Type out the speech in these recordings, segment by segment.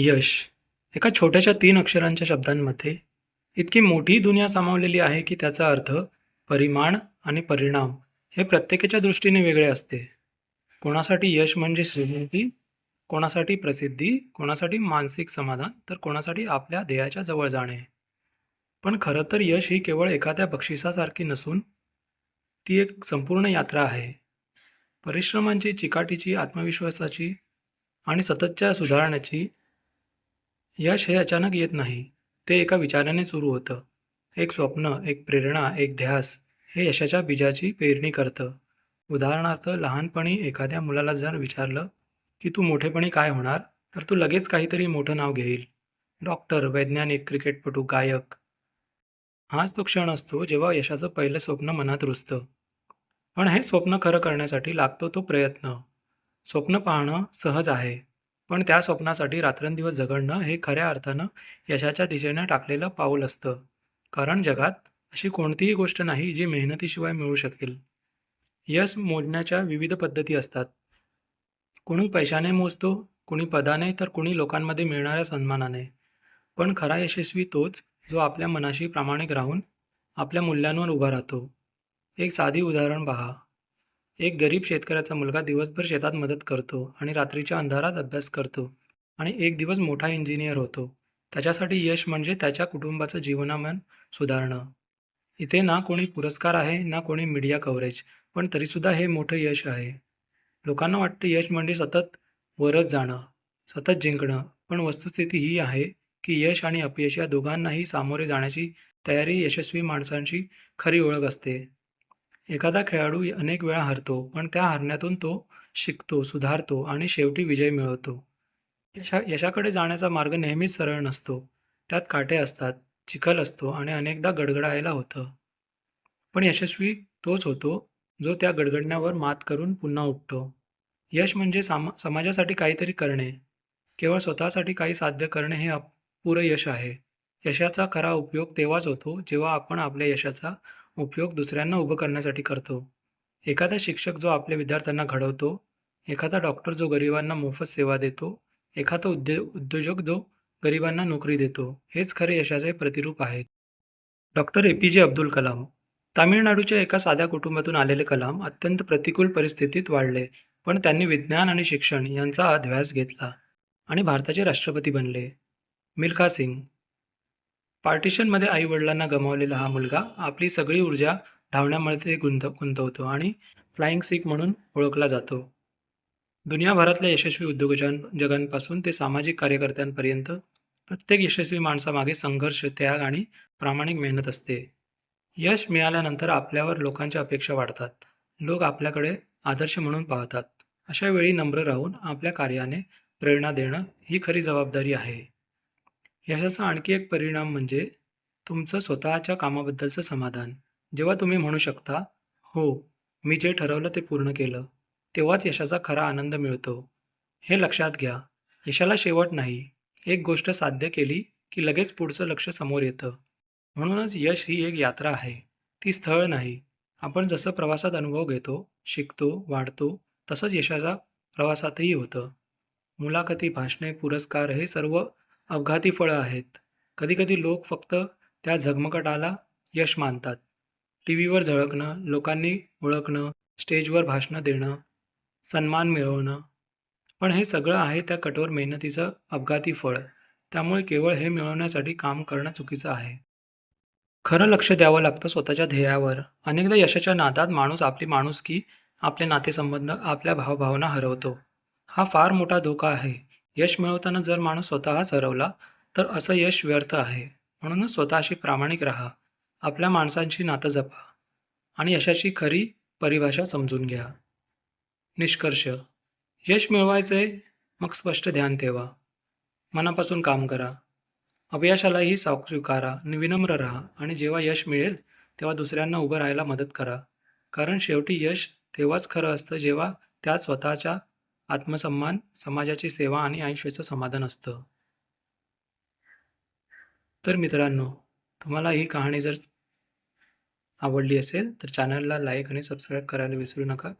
यश. एका छोट्याशा तीन अक्षरांच्या शब्दांमध्ये इतकी मोठी दुनिया सामावलेली आहे की त्याचा अर्थ परिमाण आणि परिणाम हे प्रत्येकाच्या दृष्टीने वेगळे असते. कोणासाठी यश म्हणजे श्रीमंती कोणासाठी प्रसिद्धी कोणासाठी मानसिक समाधान तर कोणासाठी आपल्या ध्येयाच्या जवळ जाणे. पण खरं तर यश ही केवळ एखाद्या बक्षिसासारखी नसून ती एक संपूर्ण यात्रा आहे. परिश्रमांची चिकाटीची आत्मविश्वासाची आणि सततच्या सुधारण्याची यश हे अचानक येत नाही. ते एका विचाराने सुरू होतं. एक स्वप्न एक प्रेरणा एक ध्यास हे यशाच्या बीजाची पेरणी करतं. उदाहरणार्थ लहानपणी एखाद्या मुलाला जर विचारलं की तू मोठेपणी काय होणार? तर तू लगेच काहीतरी मोठं नाव घेईल. डॉक्टर वैज्ञानिक क्रिकेटपटू गायक. हाच तो क्षण असतो जेव्हा यशाचं पहिलं स्वप्न मनात रुजतं. पण हे स्वप्न खरं करण्यासाठी लागतो तो प्रयत्न. स्वप्न पाहणं सहज आहे. पण त्या स्वप्नासाठी रात्रंदिवस झगडणं हे खऱ्या अर्थानं यशाच्या दिशेनं टाकलेलं पाऊल असतं. कारण जगात अशी कोणतीही गोष्ट नाही जी मेहनतीशिवाय मिळू शकेल. यश मोजण्याच्या विविध पद्धती असतात. कुणी पैशाने मोजतो कुणी पदाने तर कुणी लोकांमध्ये मिळणाऱ्या सन्मानाने. पण खरा यशस्वी तोच जो आपल्या मनाशी प्रामाणिक राहून आपल्या मूल्यांवर उभा राहतो. एक साधी उदाहरण पहा. एक गरीब शेतकऱ्याचा मुलगा दिवसभर शेतात मदत करतो आणि रात्रीच्या अंधारात अभ्यास करतो आणि एक दिवस मोठा इंजिनियर होतो. त्याच्यासाठी यश म्हणजे त्याच्या कुटुंबाचं जीवनमान सुधारणं. इथे ना कोणी पुरस्कार आहे ना कोणी मीडिया कव्हरेज पण तरीसुद्धा हे मोठं यश आहे. लोकांना वाटतं यश म्हणजे सतत वरच जाणं सतत जिंकणं पण वस्तुस्थिती ही आहे की यश आणि अपयश या दोघांनाही सामोरे जाण्याची तयारी यशस्वी माणसांची खरी ओळख असते. एखादा खेळाडू अनेक वेळा हरतो पण त्या हरण्यातून तो शिकतो सुधारतो आणि शेवटी विजय मिळवतो. यशा यशाकडे जाण्याचा मार्ग नेहमीच सरळ नसतो. त्यात काटे असतात चिखल असतो आणि अनेकदा गडगडायला होतं. पण यशस्वी तोच होतो जो त्या गडगडण्यावर मात करून पुन्हा उठतो यश म्हणजे सामा समाजासाठी काहीतरी करणे. केवळ स्वतःसाठी काही साध्य करणे हे अपुरं यश आहे. यशाचा खरा उपयोग तेव्हाच होतो जेव्हा आपण आपल्या यशाचा उपयोग दुसऱ्यांना उभं करण्यासाठी करतो. एखादा शिक्षक जो आपल्या विद्यार्थ्यांना घडवतो एखादा डॉक्टर जो गरिबांना मोफत सेवा देतो एखादा उद्यो उद्योजक जो गरिबांना नोकरी देतो हेच खरे यशाचे प्रतिरूप आहेत. डॉक्टर ए पी जे अब्दुल कलाम. तामिळनाडूच्या एका साध्या कुटुंबातून आलेले कलाम अत्यंत प्रतिकूल परिस्थितीत वाढले पण त्यांनी विज्ञान आणि शिक्षण यांचा अध्यास घेतला आणि भारताचे राष्ट्रपती बनले. मिल्खा सिंग. पार्टिशनमध्ये आई वडिलांना गमावलेला हा मुलगा आपली सगळी ऊर्जा धावण्यामध्ये गुंत गुंतवतो आणि फ्लाइंग सिख म्हणून ओळखला जातो. दुनियाभरातल्या यशस्वी उद्योजकां जगांपासून ते सामाजिक कार्यकर्त्यांपर्यंत प्रत्येक यशस्वी माणसामागे संघर्ष त्याग आणि प्रामाणिक मेहनत असते. यश मिळाल्यानंतर आपल्यावर लोकांच्या अपेक्षा वाढतात. लोक आपल्याकडे आदर्श म्हणून पाहतात. अशा वेळी नम्र राहून आपल्या कार्याने प्रेरणा देणं ही खरी जबाबदारी आहे. यशाचा आणखी एक परिणाम म्हणजे तुमचं स्वतःच्या कामाबद्दलचं समाधान. जेव्हा तुम्ही म्हणू शकता हो मी जे ठरवलं ते पूर्ण केलं तेव्हाच यशाचा खरा आनंद मिळतो. हे लक्षात घ्या यशाला शेवट नाही एक गोष्ट साध्य केली की लगेच पुढचं लक्ष समोर येतं. म्हणूनच यश ही एक यात्रा आहे ती स्थळ नाही. आपण जसं प्रवासात अनुभव घेतो शिकतो वाढतो तसंच यशाचा प्रवासातही होतं. मुलाखती भाषणे पुरस्कार हे सर्व अपघाती फळं आहेत. कधीकधी लोक फक्त त्या झगमगाटाला यश मानतात. टी व्हीवर झळकणं लोकांनी ओळखणं स्टेजवर भाषणं देणं सन्मान मिळवणं. पण हे सगळं आहे त्या कठोर मेहनतीचं अपघाती फळ. त्यामुळे केवळ हे मिळवण्यासाठी काम करणं चुकीचं आहे. खरं लक्ष द्यावं लागतं स्वतःच्या ध्येयावर. अनेकदा यशाच्या नादात माणूस आपली माणुसकी आपले नातेसंबंध आपल्या भावभावना हरवतो. हा फार मोठा धोका आहे. यश मिळवताना जर माणूस स्वतःच हरवला तर असं यश व्यर्थ आहे. म्हणूनच स्वतःशी प्रामाणिक राहा. आपल्या माणसांची नातं जपा. आणि यशाची खरी परिभाषा समजून घ्या. निष्कर्ष. यश मिळवायचे मग स्पष्ट ध्यान ठेवा. मनापासून काम करा. अपयशालाही साव स्वीकारा. विनम्र राहा. आणि जेव्हा यश मिळेल तेव्हा दुसऱ्यांना उभं राहायला मदत करा. कारण शेवटी यश तेव्हाच खरं असतं जेव्हा त्यात स्वतःच्या आत्मसन्मान समाजाची सेवा आणि आयुष्याचं समाधान असतं. तर मित्रांनो तुम्हाला ही कहाणी जर आवडली असेल तर चॅनलला लाईक आणि सबस्क्राईब करायला विसरू नका.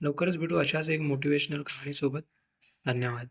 लवकरच भेटू अशाच एक मोटिवेशनल कहाणीसोबत. धन्यवाद.